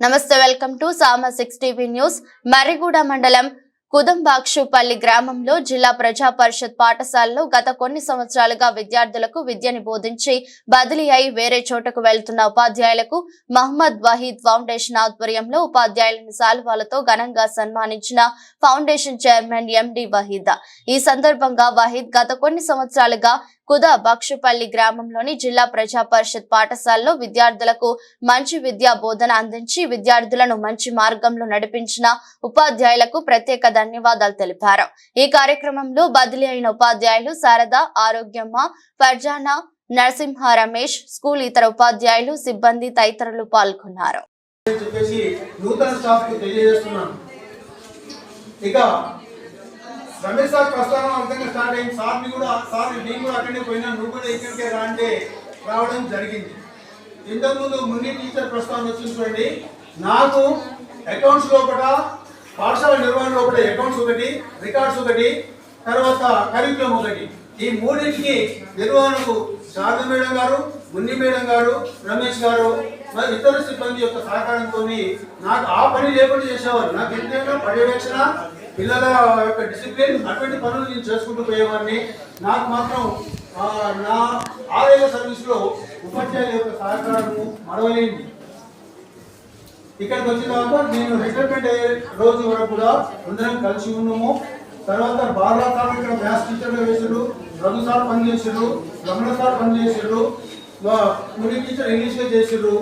నమస్తే welcome to Sama six TV news. Marriguda మండలం కుదంబాక్షుపల్లి గ్రామంలో జిల్లా ప్రజా పరిషత్ పాఠశాలలో గత కొన్ని సంవత్సరాలుగా విద్యార్థులకు విద్యని బోధించి బదిలీ అయి వేరే చోటకు వెళ్తున్న ఉపాధ్యాయులకు మహమ్మద్ వహీద్ ఫౌండేషన్ ఆధ్వర్యంలో ఉపాధ్యాయులను సాల్వాలతో ఘనంగా సన్మానించిన ఫౌండేషన్ చైర్మన్ ఎండి వహీద్. ఈ సందర్భంగా వహీద్ గత కొన్ని సంవత్సరాలుగా కుదా బక్షుపల్లి గ్రామంలోని జిల్లా ప్రజా పరిషత్ పాఠశాలలో విద్యార్థులకు మంచి విద్యా బోధన అందించి విద్యార్థులను మంచి మార్గంలో నడిపించిన ఉపాధ్యాయులకు ప్రత్యేక ధన్యవాదాలు తెలిపారు. ఈ కార్యక్రమంలో బదిలీ అయిన ఉపాధ్యాయులు శారద ఆరోగ్యమ్మ ఫర్జానా నరసింహ రమేష్ స్కూల్ ఇతర ఉపాధ్యాయులు సిబ్బంది తదితరులు పాల్గొన్నారు. ఇక రమేష్ సార్ ప్రస్థానం అర్థంగా స్టార్ట్ అయింది. సార్ని కూడా సార్ నేను కూడా అక్కడే పోయినా నువ్వు కూడా ఇక్కడికే రా అంటే రావడం జరిగింది. ఇంతకుముందు ముని టీచర్ ప్రస్థానం వచ్చింది చూడండి. నాకు అకౌంట్స్ లోపల పాఠశాల నిర్వహణ లోపల అకౌంట్స్ ఒకటి రికార్డ్స్ ఒకటి తర్వాత కరికులం ఒకటి. ఈ మూడింటికి నిర్వహణకు శారద మేడం గారు మున్ని మేడం గారు రమేష్ గారు మరి ఇతర సిబ్బంది యొక్క సహకారంతో నాకు ఆ పని లేకుండా చేసేవారు. నాకు ఎంతైనా పర్యవేక్షణ పిల్లల యొక్క డిసిప్లిన్ అటువంటి పనులు నేను చేసుకుంటూ పోయేవాడిని. నాకు మాత్రం నా ఆరోగ్య సర్వీస్లో ఉపాధ్యాయుల యొక్క సహకారము మరవలేని ఇక్కడికి వచ్చిన తర్వాత నేను రిటైర్మెంట్ అయ్యే రోజు వరకు కూడా అందరం కలిసి ఉన్నాము. తర్వాత బాగా సార్ ఇక్కడ మ్యాథ్స్ టీచర్గా వేసాడు రఘు సార్ పనిచేసాడు రమణ సార్ పనిచేసాడు ముడి టీచర్ ఇంగ్లీష్గా చేసాడు